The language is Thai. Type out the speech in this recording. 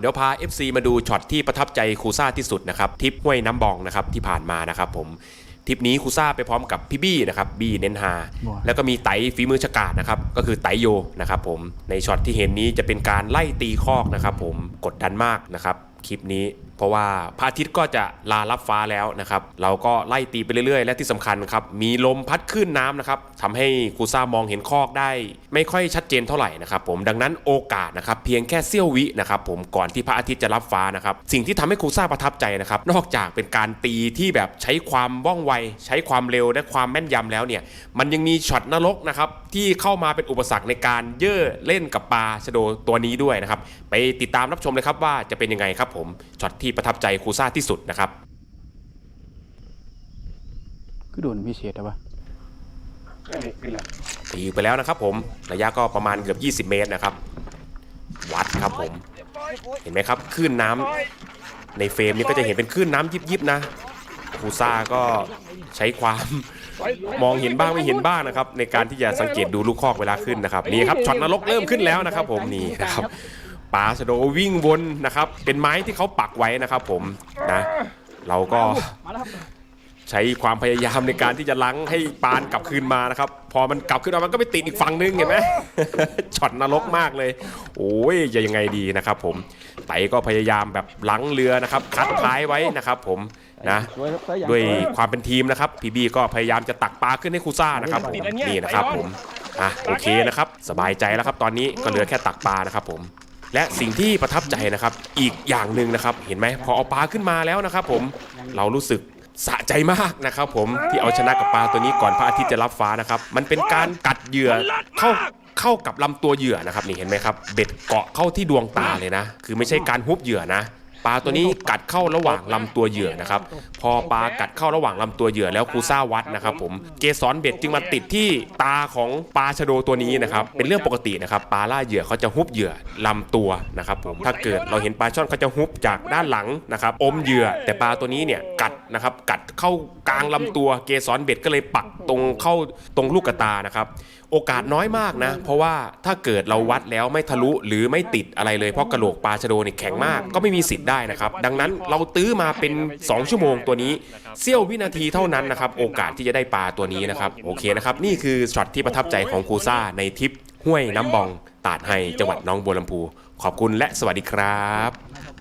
เดี๋ยวพา FC มาดูช็อตที่ประทับใจครูซ่าที่สุดนะครับทริปห้วยน้ำบองนะครับที่ผ่านมานะครับผมทริปนี้ครูซ่าไปพร้อมกับพี่บี้นะครับบี้เน้นฮาว้าวแล้วก็มีไตฝีมือฉกาจนะครับก็คือไตโยนะครับผมในช็อตที่เห็นนี้จะเป็นการไล่ตีคอกนะครับผมกดดันมากนะครับ คลิปนี้ เพราะว่าพระอาทิตย์ก็จะลารับฟ้าแล้วนะครับ เราก็ไล่ตีไปเรื่อยๆ และที่สำคัญครับ มีลมพัดขึ้นน้ำนะครับทำให้ครูซ่ามองเห็นคอกได้ ไม่ค่อยชัดเจนเท่าไหร่นะครับผมดังนั้นโอกาสนะครับเพียงแค่เสี้ยววินะครับผมก่อนที่พระอาทิตย์จะรับฟ้านะครับสิ่งที่ทำให้ครูซ่าประทับใจนะครับนอกจากเป็นการตีที่แบบใช้ความว่องไว ใช้ความเร็วและความแม่นยำแล้วเนี่ยมันยังมีช็อตนรกนะครับที่เข้ามาเป็นอุปสรรคในการเย่อเล่นกับปลาชะโดตัวนี้ด้วยนะครับไปติดตามรับชมเลยครับว่าจะเป็นยังไงครับผมช็อตที่ประทับใจครูซ่าที่สุดนะครับก็โดนพิเศษแต่ว่าตีไปแล้วนะครับผมระยะก็ประมาณเกือบ 20 เมตรนะครับ วัดครับผม เห็นไหมครับคลื่นน้ำในเฟรมนี้ก็จะเห็นเป็นคลื่นน้ำยิบๆนะครูซ่าก็ใช้ความมองเห็นบ้างไม่เห็นบ้างนะครับ ในการที่จะสังเกตดูลูกคอกเวลาขึ้นนะครับนี่ครับช็อตนรกเริ่มขึ้นแล้วนะครับ ผมนี่นะครับ ปลาชะโดวิ่งวนนะครับ เป็นไม้ที่เขาปักไว้นะครับผมนะเราก็ใช้ความพยายามในการที่จะลังให้ปานกลับคืนมานะครับ พอมันกลับขึ้นมามันก็ไปติดอีกฝั่งนึงเห็นไหมช็อตนรกมากเลย โอ้ยจะยังไงดีนะครับผมไตก็พยายามแบบลังเรือนะครับ คัดท้ายไว้นะครับผมนะด้วยความเป็นทีมนะครับพีบีก็พยายามจะตักปลาขึ้นให้คูซ่านะครับผมนี่นะครับผมอะโอเคนะครับ สบายใจแล้วครับตอนนี้ก็เหลือแค่ตักปลานะครับผม และสิ่งที่ประทับใจนะครับ อีกอย่างหนึ่งนะครับ เห็นไหมพอเอาปลาขึ้นมาแล้วนะครับ ผมเรารู้สึกสะใจมากนะครับผมที่เอาชนะกับปลาตัวนี้ก่อนพระอาทิตย์จะรับฟ้านะครับ มันเป็นการกัดเหยื่อเข้าเข้ากับลำตัวเหยื่อนะครับนี่เห็นไหมครับ เบ็ดเกาะเข้าที่ดวงตาเลยนะ คือไม่ใช่การฮุบเหยื่อนะ ปลาตัวนี้กัดเข้าระหว่างลำตัวเหยื่อนะครับ พอปลากัดเข้าระหว่างลำตัวเหยื่อแล้วครูซ่าวัดนะครับผมเกสรเบ็ดจึงมาติดที่ตาของปลาชะโดตัวนี้นะครับเป็นเรื่องปกตินะครับปลาล่าเหยื่อเขาจะฮุบเหยื่อลำตัวนะครับผมถ้าเกิดเราเห็นปลาช่อนเขาจะฮุบจากด้านหลังนะครับอมเหยื่อแต่ปลาตัวนี้เนี่ย กัดนะครับ กัดเข้ากลางลำตัวเกสรเบ็ดก็เลยปักตรงเข้าตรงลูกตานะครับ โอกาสน้อยมากนะ เพราะว่าถ้าเกิดเราวัดแล้วไม่ทะลุหรือไม่ติดอะไรเลยเพราะกระโหลกปลาชะโดเนี่ยแข็งมาก ก็ไม่มีสิทธิ์ได้นะครับ ดังนั้นเราตื้อมาเป็น 2 ชั่วโมงตัวนี้เสี้ยววินาทีเท่านั้นนะครับ โอกาสที่จะได้ปลาตัวนี้นะครับโอเคนะครับนี่คือช็อตที่ประทับใจของครูซ่าในทริปห้วยน้ำบอง ตาดไฮจังหวัดน้องบัวลำพู ขอบคุณและสวัสดีครับ